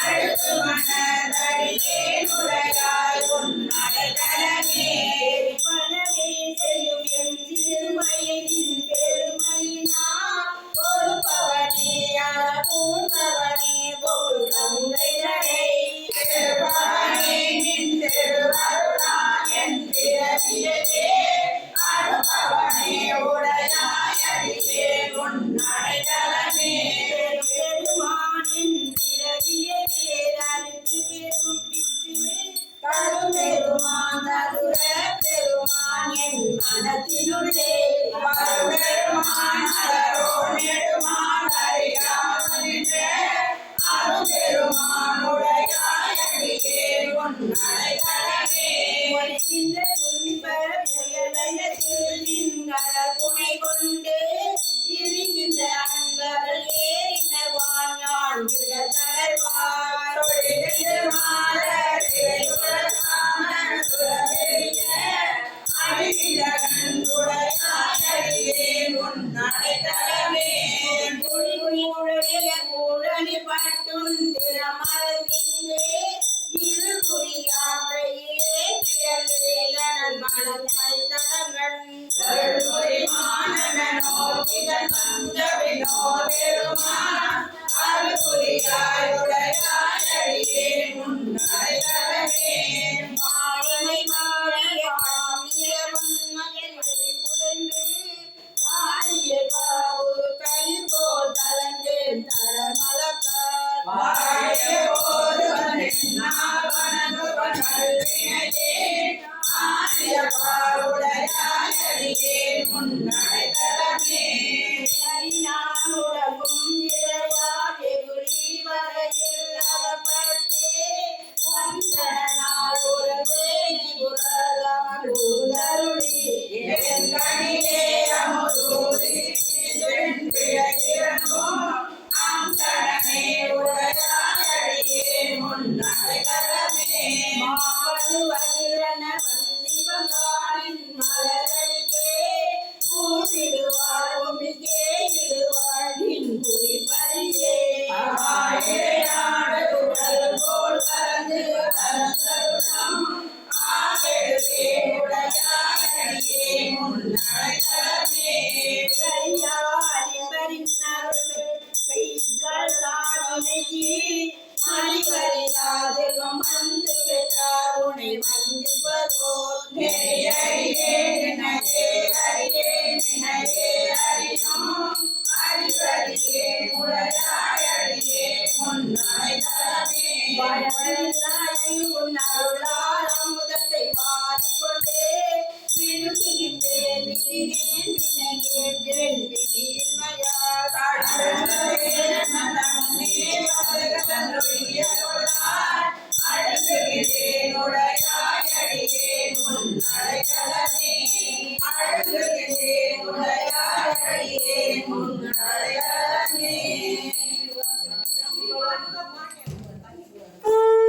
அழுத்து மனதடியே நுழையாய் உன் அடைதலை மனத்தினுள்ளே பெருமான் நெடுமான் அறியாமலின்றே அருள் பெருமான் உடையாயடியே உன் நடைகளவே துன்ப புயலயத்தில் கொண்டே Thank you.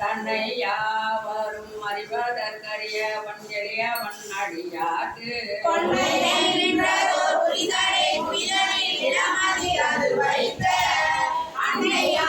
தன்னை யாவரும் அறிவதற்கரியவன் எளியவன் அடியாக்கு புரிதலை புயலில் இளமதி அன்னையா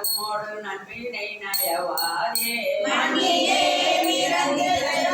மங்களமோடு நன்மையினை நயவாதே. மண்ணிலே பிறந்திட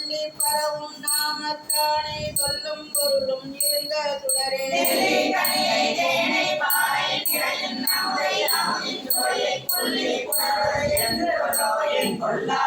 சொல்லி பரவும் நாமத்தானை சொல்லும் பொருளும் இருந்த சுடரே. கொல்லா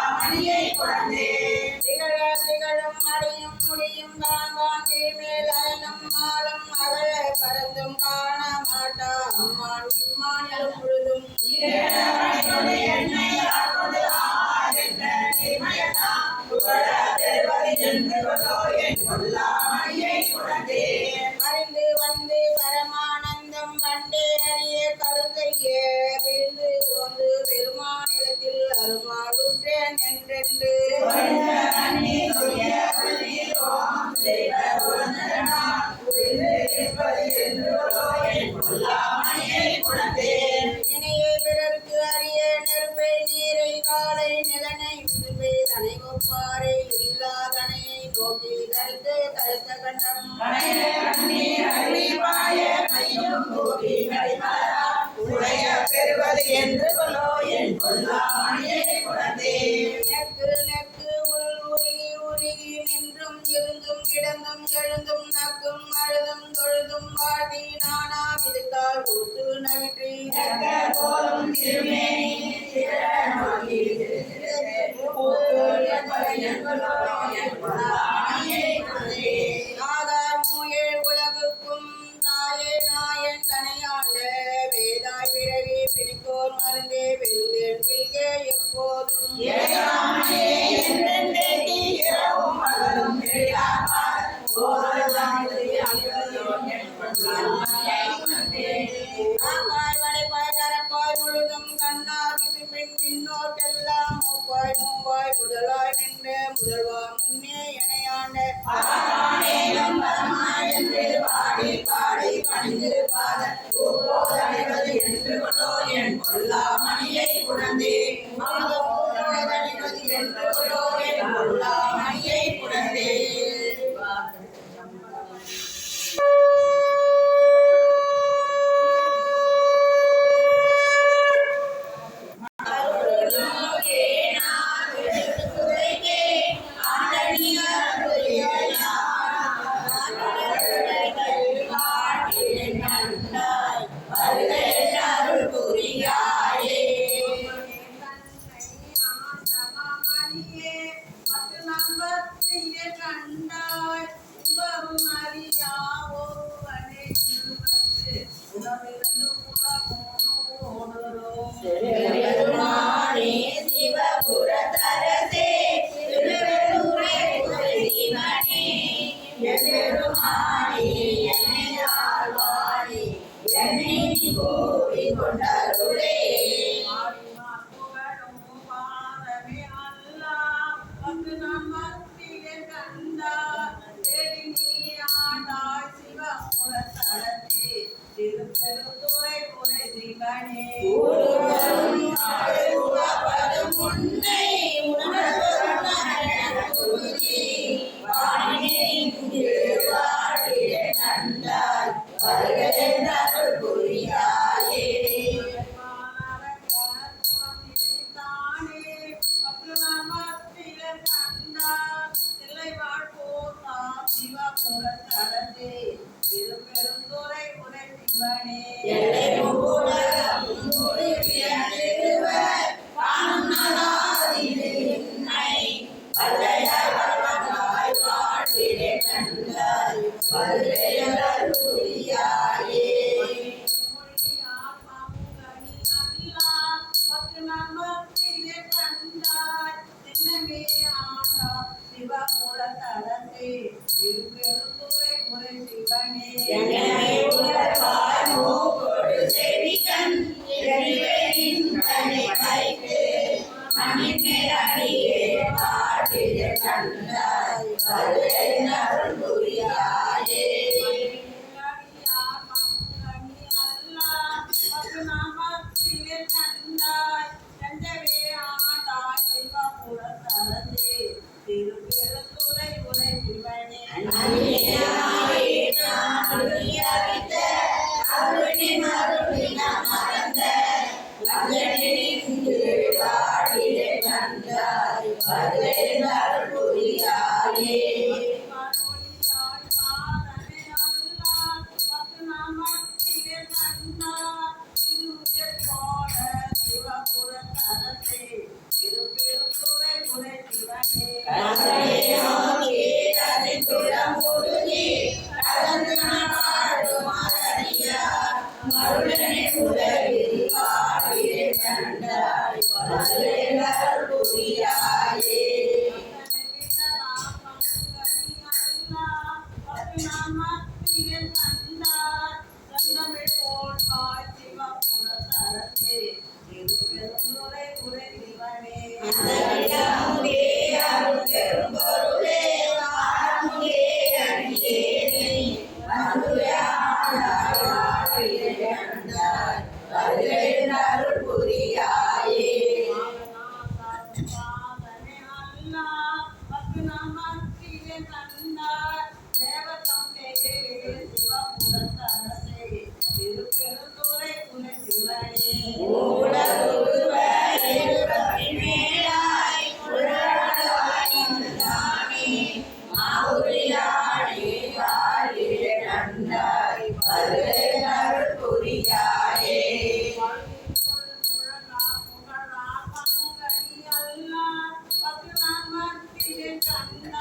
sana.